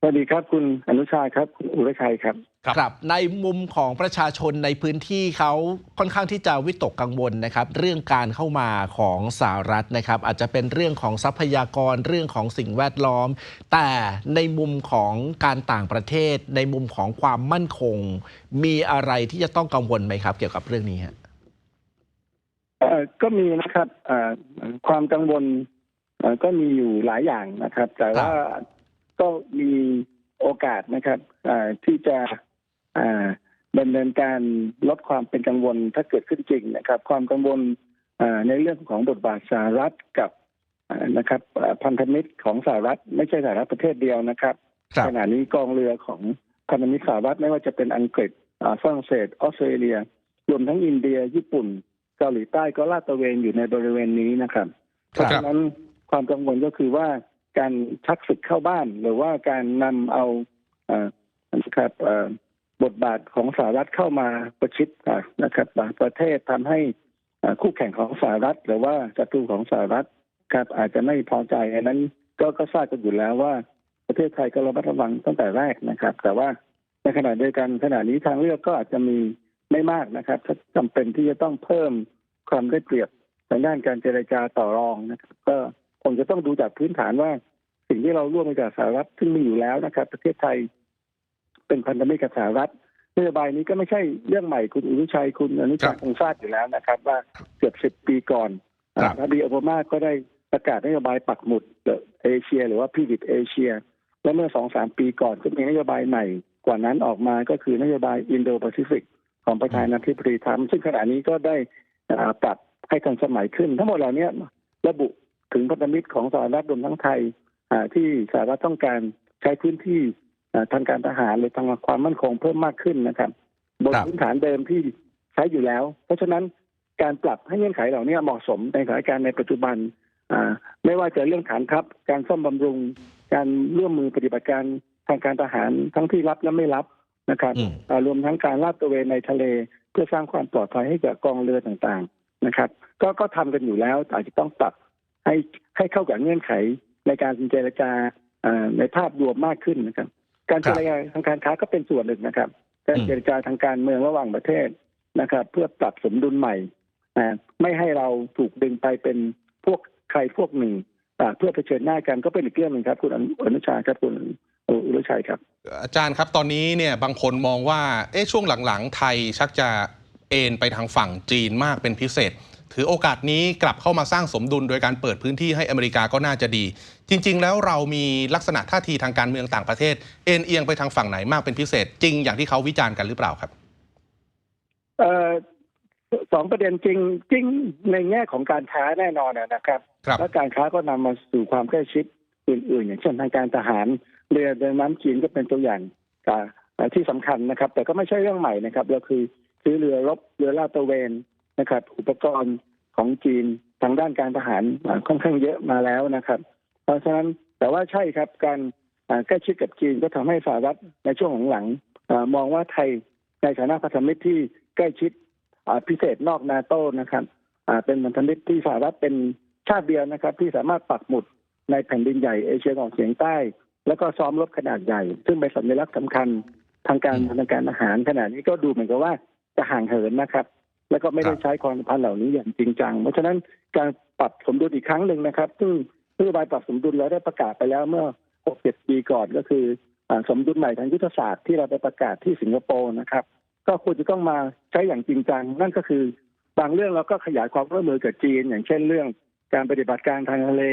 สวัสดีครับคุณอนุชาครับคุณอุรชัยครับครับ ครับ ในมุมของประชาชนในพื้นที่เขาค่อนข้างที่จะวิตกกังวลนะครับ เรื่องการเข้ามาของสหรัฐนะครับ อาจจะเป็นเรื่องของทรัพยากรเรื่องของสิ่งแวดล้อม แต่ในมุมของการต่างประเทศ ในมุมของความมั่นคง มีอะไรที่จะต้องกังวลไหมครับ เกี่ยวกับเรื่องนี้ฮะเอ่อก็มีนะครับเอ่อความกังวลเอ่อก็มีอยู่หลายอย่างนะครับ แต่ว่า ก็มีโอกาสนะครับเอ่อที่จะเอ่อดำเนินการลดความเป็นกังวลถ้าเกิดขึ้นจริงนะครับ ความกังวลเอ่อในเรื่องของบทบาทสหรัฐกับเอ่อนะครับเอ่อพันธมิตรของสหรัฐไม่ใช่สหรัฐประเทศเดียวนะครับครับขณะนี้กองเรือของพันธมิตรสหรัฐไม่ว่าจะเป็นอังกฤษอ่าฝรั่งเศสออสเตรเลีย รวมทั้งอินเดีย ญี่ปุ่น เกาหลีใต้ก็ลาดตระเวนอยู่ในบริเวณนี้นะครับเพครับราะฉะนั้นความกังวลก็คือว่า การชักศึกเข้าบ้าน หรือว่าการนำเอาเอ่อนะครับบทบาทของสหรัฐเข้ามาประชิดะนะครับบางประเทศทำให้คู่แข่งของสหรัฐ หรือว่าศัตรูของสหรัฐครับอาจจะไม่พอใจอันนั้นก็ก็ทราบกันอยู่แล้วว่าประเทศไทยก็ระมัดระวังตั้งแต่แรกนะครับ แต่ว่าในขณะเดียวกันขณะนี้ทางเลือกก็อาจจะมีไม่มากนะครับถ้าจำเป็นที่จะต้องเพิ่มความได้เปรียบทางด้านการเจรจาต่อรองนะครับก็ งจะต้องดูจากพื้นฐานว่า สิ่งที่เราร่วมมือกับสหรัฐซึ่งมีอยู่แล้วนะครับ ประเทศไทยเป็นพันธมิตรกับสหรัฐนโยบายนี้ก็ไม่ใช่เรื่องใหม่คุณอุรุชัยคุณอนุครัชาบคงทราบอยู่แล้วนะครับ ว่าเกือบสิบปีก่อนครับพอดีโอบามาก็ได้ประกาศนโยบายปักหมุดเอเชีย หรือว่าพิวิตเอเชีย และเมื่อสองสามปีก่อนก็มีนโยบายใหม่ กว่านั้นออกมาก็คือนโยบายอินโดแปซิฟิกของประธานาธิบดีทรัมป์ซึ่งขณะนี้ก็ได้อ่าปรับให้ทันสมัยขึ้น ทั้งหมดเหล่านี้ระบุ ถึงพันธมิตรของสหรัฐรวมทั้งไทยอ่าที่สหรัฐต้องการใช้พื้นที่อ่าทางการทหารหรือทางความมั่นคงเพิ่มมากขึ้นนะครับ บนครับพื้นฐานเดิมที่ใช้อยู่แล้ว เพราะฉะนั้นการปรับให้เงื่อนไขเหล่านี้เหมาะสมในสถานการณ์ในปัจจุบันอ่าไม่ว่าจะเรื่องฐานทัพการซ่อมบำรุง การร่วมมือปฏิบัติการทางการทหารทั้งที่รับและไม่รับนะครับอืมอ่ารวมทั้งการลาดตระเวนในทะเล เพื่อสร้างความปลอดภัยให้กับกองเรือต่างๆนะครับ ก็ก็ทำกันอยู่แล้วแต่อาจจะต้องปรับ ให้ให้เข้ากับเงื่อนไขในการเจรจาอ่าในภาพรวมมากขึ้นนะครับ การครัเจบรจาทางการค้าก็เป็นส่วนหนึ่งนะครับการอืมเจรจาทางการเมืองระหว่างประเทศนะครับ เพื่อปรับสมดุลใหม่อ่าไม่ให้เราถูกดึงไปเป็นพวกใครพวกหนึ่งอ่าเพื่อเผชิญหน้ากันก็เป็นอีกเรื่องหนึ่งครับ คุณอนุอนุชาครับคุณอุรุชัยครับ อาจารย์ครับตอนนี้เนี่ยบางคนมองว่าเอ๊ะช่วงหลังๆ ไทยชักจะเอ็นไปทางฝั่งจีนมากเป็นพิเศษ ถือโอกาสนี้กลับเข้ามาสร้างสมดุลโดยการเปิดพื้นที่ให้อเมริกาก็น่าจะดี จริง ๆ แล้วเรามีลักษณะท่าทีทางการเมืองต่างประเทศ เอ็นเอียงไปทางฝั่งไหนมากเป็นพิเศษ จริงอย่างที่เขาวิจารณ์กันหรือเปล่าครับเอ่อสองประเด็นจริงจริงในแง่ของการค้าแน่นอนนะครับครับและการค้าก็นำมาสู่ความใกล้ชิดอื่น ๆ อย่างเช่นทางการทหารเรือเดินน้ำจีนก็เป็นตัวอย่างอ่าที่สำคัญนะครับ แต่ก็ไม่ใช่เรื่องใหม่นะครับเราคือซื้อเรือรบเรือลาดตระเวน นะครับ อุปกรณ์ของจีนทางด้านการทหารอ่าค่อนข้างเยอะมาแล้วนะครับ เพราะฉะนั้นแต่ว่าใช่ครับการอ่าใกล้ชิดกับจีนก็ทำให้สหรัฐในช่วงหลังๆอ่ามองว่าไทยในฐานะพันธมิตรที่ใกล้ชิดอ่าพิเศษนอกนาโต้นะครับอ่าเป็นพันธมิตรที่สหรัฐเป็นชาติเดียวนะครับ ที่สามารถปักหมุดในแผ่นดินใหญ่เอเชียตะวันออกเฉียงใต้ แล้วก็ซ้อมรบขนาดใหญ่ ซึ่งเป็นสัญลักษณ์สำคัญทางการอืมทางการอาหารขณะนี้ก็ดูเหมือนกับว่าจะห่างเหินนะครับ แล้วก็ไม่ได้ครับใช้ความสัมพันธ์เหล่านี้อย่างจริงจัง เพราะฉะนั้นการปรับสมดุลอีกครั้งหนึ่งนะครับ ซึ่งนโยบายปรับสมดุลเราได้ประกาศไปแล้วเมื่อ 6-7 ปีก่อนก็คืออาสมดุลใหม่ทางยุทธศาสตร์ที่เราไปประกาศที่สิงคโปร์นะครับ ก็ควรจะต้องมาใช้อย่างจริงจัง นั่นก็คือบางเรื่องเราก็ขยายความร่วมมือกับจีน อย่างเช่นเรื่องการปฏิบัติการทางทะเล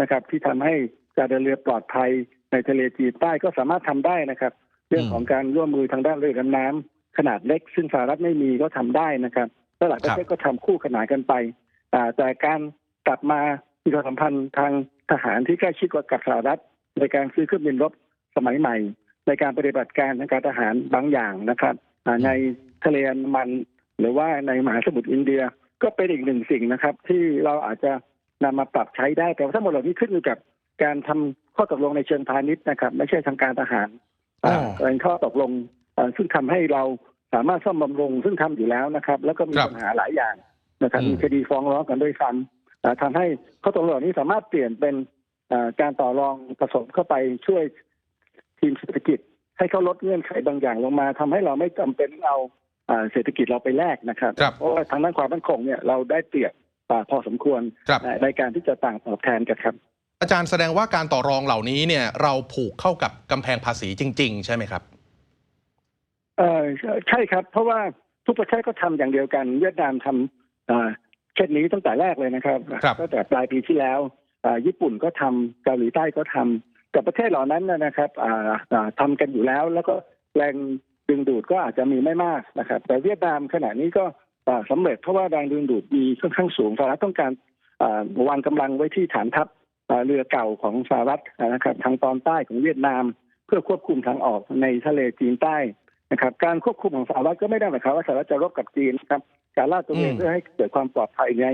นะครับ ที่ทำให้การเดินเรือปลอดภัยในทะเลจีนใต้ก็สามารถทำได้นะครับ เรื่องของการร่วมมือทางด้านเรือดำน้ำ ขนาดเล็ก ซึ่งสหรัฐไม่มีก็ทำได้นะครับและหลายประเทศก็ทำคู่ขนานกันไปอ่าแต่การกลับมามีความสัมพันธ์ทางทหารที่ใกล้ชิดกว่ากับสหรัฐ ในการซื้อเครื่องบินรบสมัยใหม่ ในการปฏิบัติการทางการทหารบางอย่างนะครับอ่าในทะเลอันดามัน หรือว่าในมหาสมุทรอินเดียก็เป็นอีกหนึ่งสิ่งนะครับ ที่เราอาจจะนำมาปรับใช้ได้แต่ว่าทั้งหมดเหล่านี้ขึ้นอยู่กับการทำข้อตกลงในเชิงพาณิชย์นะครับ ไม่ใช่ทางการทหารอ๋อเป็นข้อตกลงเอ่อ ซึ่งทำให้เราสามารถซ่อมบำรุงซึ่งทำอยู่แล้วนะครับ แล้วก็มีครับปัญหาหลายอย่างนะครับอืมมีคดีฟ้องร้องกันด้วยซ้ำอ่าทำให้ข้อตกลงเหล่านี้สามารถเปลี่ยนเป็นอ่าการต่อรองผสมเข้าไปช่วยทีมเศรษฐกิจ ให้เขาลดเงื่อนไขบางอย่างลงมาทำให้เราไม่จำเป็นต้องเอาอ่าเศรษฐกิจเราไปแลกนะครับครับเพราะว่าทางด้านความมั่นคงเนี่ยเราได้เปรียบอ่าพอสมควรครับในการที่จะต่างตอบแทนกันครับ อาจารย์แสดงว่าการต่อรองเหล่านี้เนี่ยเราผูกเข้ากับกำแพงภาษีจริง ๆ ใช่ไหมครับ เออใช่ครับ เพราะว่าทุกประเทศก็ทำอย่างเดียวกัน เวียดนามทำอ่าเช่นนี้ตั้งแต่แรกเลยนะครับครับตั้งแต่ปลายปีที่แล้วอ่าญี่ปุ่นก็ทำเกาหลีใต้ก็ทำกับประเทศเหล่านั้นนะนะครับอ่าอ่าทำกันอยู่แล้ว แล้วก็แรงดึงดูดก็อาจจะมีไม่มากนะครับ แต่เวียดนามขณะนี้ก็อ่าสำเร็จเพราะว่าแรงดึงดูดมีค่อนข้างสูงสหรัฐต้องการอ่าวางกำลังไว้ที่ฐานทัพอ่าเรือเก่าของสหรัฐนะครับ ทางตอนใต้ของเวียดนาม เพื่อควบคุมทางออกในทะเลจีนใต้ นะครับการควบคุมของสหรัฐก็ไม่ได้หมายความว่าสหรัฐจะรบกับจีนนะครับการลาดตระเวนอืมเพื่อให้เกิดความปลอดภัยใน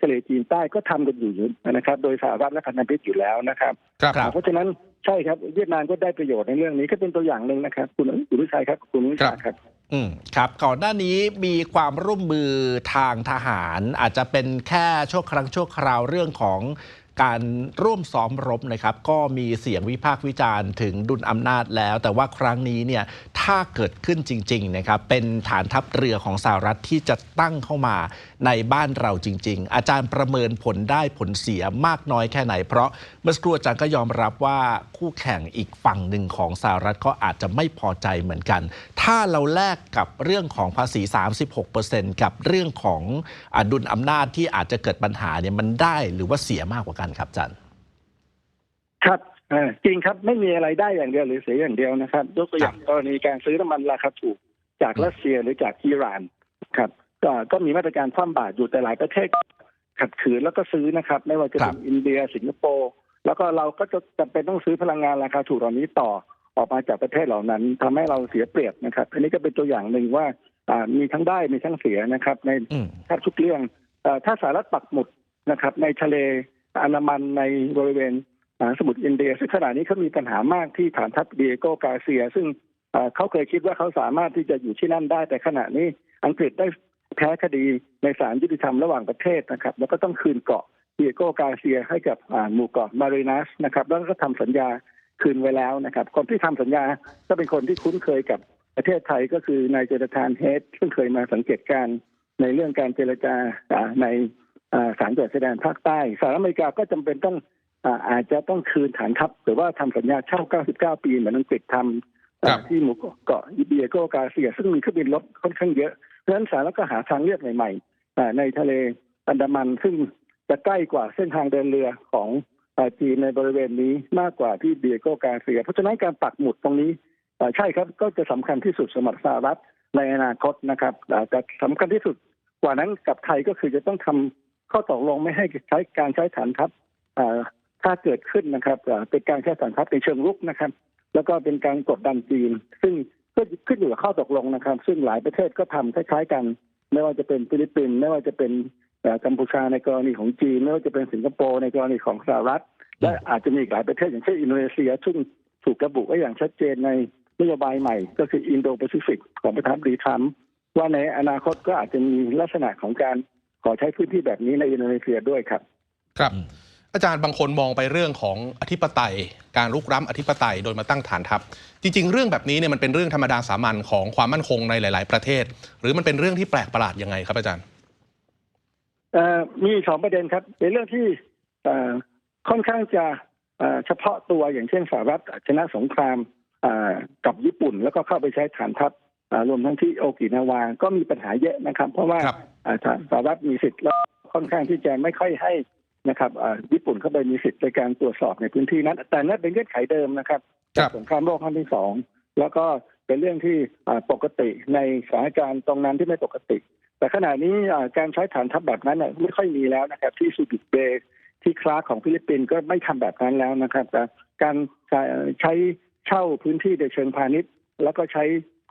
ทะเลจีนใต้ก็ทำกันอยู่นะครับ โดยสหรัฐและพันธมิตรอยู่แล้วนะครับครับเพราะฉะนั้นใช่ครับเวียดนามก็ได้ประโยชน์ในเรื่องนี้ก็เป็นตัวอย่างหนึ่งนะครับ คุณคุณวิชัยครับคุณวิชาครับอืมครับก่อนหน้านี้มีความร่วมมือทางทหาร อาจจะเป็นแค่ชั่วครั้งชั่วคราวเรื่องของการร่วมซ้อมรบนะครับ ก็มีเสียงวิพากษ์วิจารณ์ถึงดุลอำนาจแล้ว แต่ว่าครั้งนี้เนี่ย ถ้าเกิดขึ้นจริงๆนะครับเป็นฐานทัพเรือของสหรัฐที่จะตั้งเข้ามาในบ้านเราจริง ๆ อาจารย์ประเมินผลได้ผลเสียมากน้อยแค่ไหน เพราะเมื่อสักครู่อาจารย์ก็ยอมรับว่าคู่แข่งอีกฝั่งหนึ่งของสหรัฐก็อาจจะไม่พอใจเหมือนกัน ถ้าเราแลกกับเรื่องของภาษี 36%กับเรื่องของอดุลอำนาจที่อาจจะเกิดปัญหาเนี่ยมันได้หรือว่าเสียมากกว่ากันครับอาจารย์ครับ จริงครับไม่มีอะไรได้อย่างเดียวหรือเสียอย่างเดียวนะครับยกตัวอย่างกรณีการซื้อน้ำมันราคาถูกจากรัสเซียหรือจากอิหร่านครับ ก็ก็มีมาตรการคว่ำบาตรอยู่แต่หลายประเทศขัดขืนแล้วก็ซื้อนะครับ ไม่ว่าจะเป็นครับอินเดียสิงคโปร์แล้วก็เราก็จะจำเป็นต้องซื้อพลังงานราคาถูกเหล่านี้ต่อออกมาจากประเทศเหล่านั้นทำให้เราเสียเปรียบนะครับ อันนี้ก็เป็นตัวอย่างหนึ่งว่าอ่ามีทั้งได้มีทั้งเสียนะครับ ในอืมแทบทุกเรื่องเอ่อถ้าสหรัฐปักหมุดนะครับ ในทะเลอันดามันในบริเวณ มหาสมุทรอินเดีย ซึ่งขณะนี้เขามีปัญหามากที่ฐานทัพเดียโกกาเซีย ซึ่งเขาเคยคิดว่าเขาสามารถที่จะอยู่ที่นั่นได้ แต่ขณะนี้อังกฤษได้แพ้คดีในศาลยุติธรรมระหว่างประเทศนะครับ แล้วก็ต้องคืนเกาะเดียโกกาเซียให้กับหมู่เกาะมารีนัสนะครับแล้วก็ทำสัญญาคืนไว้แล้วนะครับคนที่ทำสัญญาก็เป็นคนที่คุ้นเคยกับประเทศไทยก็คือนายเจตทานเฮดซึ่งเคยมาสังเกตการในเรื่องการเจรจาในอ่าศาลจัดชายแดนภาคใต้สหรัฐอเมริกาก็จำเป็นต้อง อาอาจจะต้องคืนฐานทัพหรือว่าทำสัญญาเช่า 99 ปีเหมือนอังกฤษทำครัอ่าบที่หมู่เกาะอิเบียโกกาเซีย ซึ่งมีเครื่องบินรบค่อนข้างเยอะเพราะฉะนั้นสหรัฐก็หาทางเลือกใหม่ๆอ่าในทะเลอันดามันซึ่งจะใกล้กว่าเส้นทางเดินเรือของอ่าจีนในบริเวณนี้มากกว่าที่เบียโกกาเซีย เพราะฉะนั้นการปักหมุดตรงนี้อ่าใช่ครับก็จะสำคัญที่สุดสำหรับสหรัฐในอนาคตนะครับอ่าแต่สำคัญที่สุดกว่านั้นกับไทยก็คือจะต้องทำข้อตกลงไม่ให้ใช้การใช้ฐานทัพอ่า ถ้าเกิดขึ้นนะครับเป็นการใช้ฐานทัพในเชิงรุกนะครับ แล้วก็เป็นการกดดันจีน ซึ่งก็ขึ้นอยู่กับข้อตกลงนะครับ ซึ่งหลายประเทศก็ทำคล้ายๆกัน ไม่ว่าจะเป็นฟิลิปปินส์ไม่ว่าจะเป็นกัมพูชาในกรณีของจีน ไม่ว่าจะเป็นสิงคโปร์ในกรณีของสหรัฐ และอาจจะมีอีกหลายประเทศอย่างเช่นอินโดนีเซีย ซึ่งถูกระบุไว้อย่างชัดเจนในนโยบายใหม่ ก็คืออินโดแปซิฟิกของประธานาธิบดีทรัมป์ว่าในอนาคตก็อาจจะมีลักษณะของการขอใช้พื้นที่แบบนี้ในอินโดนีเซียด้วยครับ ครับ อาจารย์บางคนมองไปเรื่องของอธิปไตย การลุกล้ำอธิปไตยโดยมาตั้งฐานทัพ จริง ๆ เรื่องแบบนี้เนี่ยมันเป็นเรื่องธรรมดาสามัญของความมั่นคงในหลาย ๆ ประเทศ หรือมันเป็นเรื่องที่แปลกประหลาดยังไงครับอาจารย์เอ่อมีสองประเด็นครับ ในเรื่องที่เอ่อค่อนข้างจะเอ่อเฉพาะตัวอย่างเช่นสหรัฐชนะสงครามเอ่อกับญี่ปุ่น แล้วก็เข้าไปใช้ฐานทัพอ่ารวมทั้งที่โอกินาวาก็มีปัญหาเยอะนะครับ เพราะว่าครับอ่าสหรัฐมีสิทธิ์แล้วค่อนข้างที่จะไม่ค่อยให้ นะครับอ่าญี่ปุ่นเข้าไปมีสิทธิ์ในการตรวจสอบในพื้นที่นั้น แต่นั่นเป็นเงื่อนไขเดิมนะครับครับสงครามโลกครั้งที่สองแล้วก็เป็นเรื่องที่อ่าปกติในสถานการณ์ตรงนั้นที่ไม่ปกติ แต่ขณะนี้อ่าการใช้ฐานทัพแบบนั้นน่ะไม่ค่อยมีแล้วนะครับ ที่ซูบิกเบย์ที่คลาของฟิลิปปินส์ก็ไม่ทำแบบนั้นแล้วนะครับแต่การใช้เช่าพื้นที่โดยเชิงพาณิชย์ แล้วก็ใช้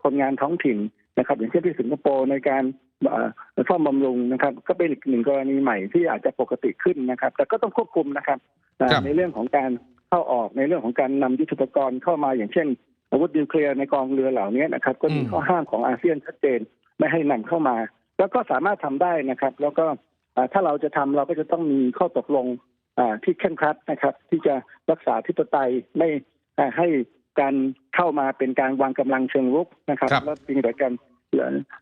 คนงานท้องถิ่น นะครับ อย่างเช่นที่สิงคโปร์ในการอ่าซ่อมบำรุงนะครับ ก็เป็นอีกหนึ่งกรณีใหม่ที่อาจจะปกติขึ้นนะครับ แต่ก็ต้องควบคุมนะครับอ่าครับในเรื่องของการเข้าออกในเรื่องของการนำยุทโธปกรณ์เข้ามาอย่างเช่น อาวุธนิวเคลียร์ในกองเรือเหล่านี้นะครับ ก็มีอืมข้อห้ามของอาเซียนชัดเจนไม่ให้นำเข้ามา แล้วก็สามารถทำได้นะครับ แล้วก็อ่าถ้าเราจะทำเราก็จะต้องมีข้อตกลงอ่าที่เข้มขัดนะครับ ที่จะรักษาทิปไตยไม่อ่าให้ การเข้ามาเป็นการวางกำลังเชิงรุกนะครับครับแล้วเพียงแต่การ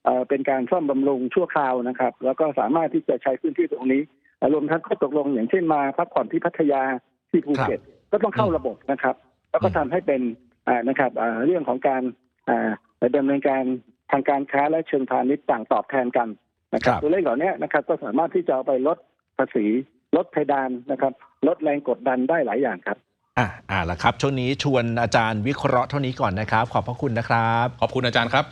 เอ่อเป็นการซ่อมบำรุงชั่วคราวนะครับ แล้วก็สามารถที่จะใช้พื้นที่ตรงนี้เอ่อรวมทั้งข้อตกลงอย่างเช่นมาพักผ่อนที่พัทยาที่ภูเก็ตก็ต้องเข้าระบบนะครับ แล้วก็ทำให้เป็นอ่านะครับอ่าเรื่องของการอ่าดำเนินการทางการค้าและเชิงพาณิชย์ต่างตอบแทนกันนะครับครับตัวเลขเหล่านี้นะครับก็สามารถที่จะเอาไปลดภาษีลดเพดานนะครับ ลดแรงกดดันได้หลายอย่างครับ อะอ่าละครับ ช่วงนี้ชวนอาจารย์วิเคราะห์เท่านี้ก่อนนะครับ ขอบพระคุณนะครับ ขอบคุณอาจารย์ครับ